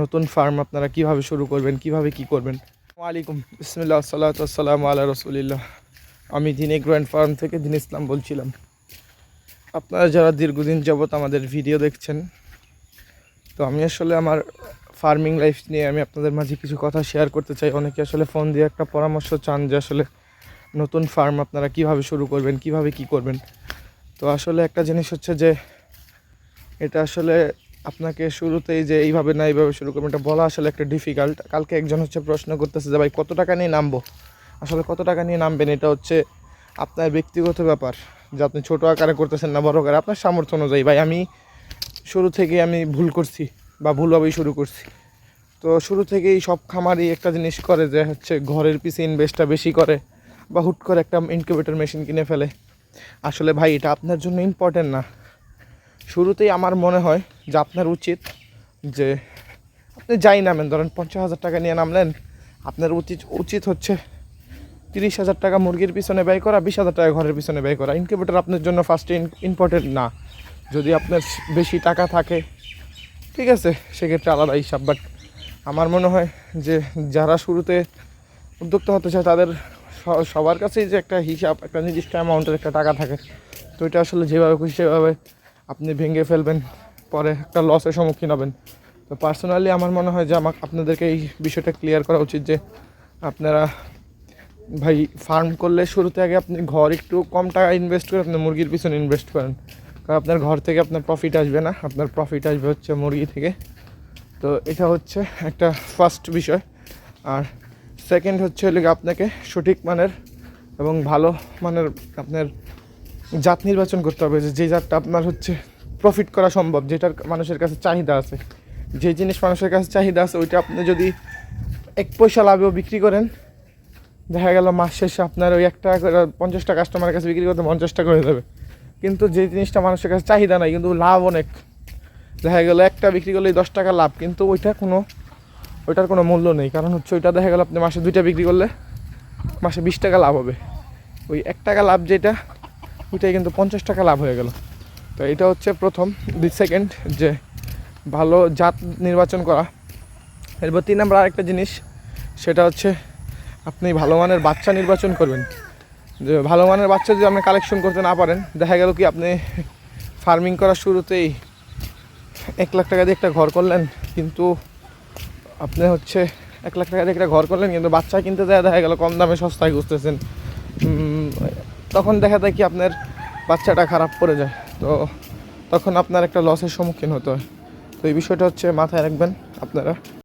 নতুন ফার্ম আপনারা কীভাবে শুরু করবেন, কীভাবে কি করবেন? ওয়ালাইকুম বিসমিল্লাহ সাল্লাতাম আল্লাহ রসুলিল্লাহ। আমি দিন গ্র্যান্ড ফার্ম থেকে দিন ইসলাম বলছিলাম। আপনারা যারা দীর্ঘদিন যাবৎ আমাদের ভিডিও দেখছেন, তো আমি আসলে আমার ফার্মিং লাইফ নিয়ে আমি আপনাদের মাঝে কিছু কথা শেয়ার করতে চাই। অনেকে আসলে ফোন দিয়ে একটা পরামর্শ চান যে আসলে নতুন ফার্ম আপনারা কীভাবে শুরু করবেন, কীভাবে কি করবেন। তো আসলে একটা জিনিস হচ্ছে যে, এটা আসলে আপনাকে শুরুতেই যে এইভাবে না এইভাবে শুরু করবেন, এটা বলা আসলে একটা ডিফিকাল্ট কালকে একজন হচ্ছে প্রশ্ন করতেছে যে, ভাই, কত টাকা নিয়ে নামবো? আসলে কত টাকা নিয়ে নামবেন, এটা হচ্ছে আপনার ব্যক্তিগত ব্যাপার। যে আপনি ছোটো আকারে করতেছেন না, বড় আকারে, আপনার সামর্থ্য অনুযায়ী। ভাই, আমি শুরু থেকে আমি ভুল করছি বা ভুলভাবেই শুরু করছি। তো শুরু থেকেই সব খামারই একটা জিনিস করে যে, হচ্ছে ঘরের পিছে ইনভেস্টটা বেশি করে বা হুট করে একটা ইনকিউবেটর মেশিন কিনে ফেলে। আসলে ভাই, এটা আপনার জন্য ইম্পর্টেন্ট না। শুরুতেই আমার মনে হয় যে আপনার উচিত যে আপনি যাই নামেন, ধরেন পঞ্চাশ হাজার টাকা নিয়ে নামলেন, আপনার উচিত উচিত হচ্ছে তিরিশ হাজার টাকা মুরগির পিছনে ব্যয় করা, বিশ হাজার টাকা ঘরের পিছনে ব্যয় করা। ইনকিউবেটর আপনার জন্য ফার্স্টে ইম্পর্টেন্ট না। যদি আপনার বেশি টাকা থাকে, ঠিক আছে, সেক্ষেত্রে আলাদা হিসাব। বাট আমার মনে হয় যে যারা শুরুতে উদ্যোক্তা হতে চায়, তাদের সবার কাছেই যে একটা হিসাব, একটা নির্দিষ্ট অ্যামাউন্টের একটা টাকা থাকে, তো এটা আসলে যেভাবে খুশি সেভাবে আপনি ভেঙে ফেলবেন। পরে একটা লসের সম্মুখীন হবেন। তো পার্সোনালি আমার মনে হয় যে আমাকে আপনাদেরকে এই বিষয়টা ক্লিয়ার করা উচিত যে আপনারা ভাই ফার্ম করলে শুরুতে আগে আপনি ঘর একটু কম টাকা ইনভেস্ট করে আপনি মুরগির পিছনে ইনভেস্ট করেন। কারণ আপনার ঘর থেকে আপনার প্রফিট আসবে না, আপনার প্রফিট আসবে হচ্ছে মুরগি থেকে। তো এটা হচ্ছে একটা ফার্স্ট বিষয়। আর সেকেন্ড হচ্ছে হলে আপনাকে সঠিক মানের এবং ভালো মানের আপনার জাত নির্বাচন করতে হবে। যে জাতটা আপনার হচ্ছে প্রফিট করা সম্ভব, যেটার মানুষের কাছে চাহিদা আছে। যে জিনিস মানুষের কাছে চাহিদা আছে, ওইটা আপনি যদি এক পয়সা লাভেও বিক্রি করেন, দেখা গেল মাস শেষে আপনার ওই এক টাকা করে পঞ্চাশটা কাস্টমারের কাছে বিক্রি করতে পঞ্চাশটা করে দেবে। কিন্তু যে জিনিসটা মানুষের কাছে চাহিদা নাই, কিন্তু লাভ অনেক। দেখা গেলো একটা বিক্রি করলে দশ টাকা লাভ, কিন্তু ওইটা কোনো, ওইটার কোনো মূল্য নেই। কারণ হচ্ছে ওইটা দেখা গেলো আপনি মাসে দুইটা বিক্রি করলে মাসে বিশ টাকা লাভ হবে। ওই এক টাকা লাভ যেটা, ওইটাই কিন্তু পঞ্চাশ টাকা লাভ হয়ে গেল। তো এটা হচ্ছে প্রথম দুই সেকেন্ড যে ভালো জাত নির্বাচন করা। এরপর তিন নম্বর আরেকটা জিনিস সেটা হচ্ছে আপনি ভালো মানের বাচ্চা নির্বাচন করবেন। যে ভালো মানের বাচ্চা যদি আপনি কালেকশন করতে না পারেন দেখা গেল কি আপনি ফার্মিং করার শুরুতেই এক লাখ টাকা দিয়ে একটা ঘর করলেন কিন্তু আপনি হচ্ছে এক লাখ টাকা দিয়ে একটা ঘর করলেন কিন্তু বাচ্চা কিনতে যায় দেখা গেল কম দামে সস্তায় উম, তখন দেখা যায় কি আপনার বাচ্চাটা খারাপ পড়ে যায়। তো তখন আপনার একটা লসের সম্মুখীন হতে হয়। তো এই বিষয়টা হচ্ছে মাথায় রাখবেন আপনারা।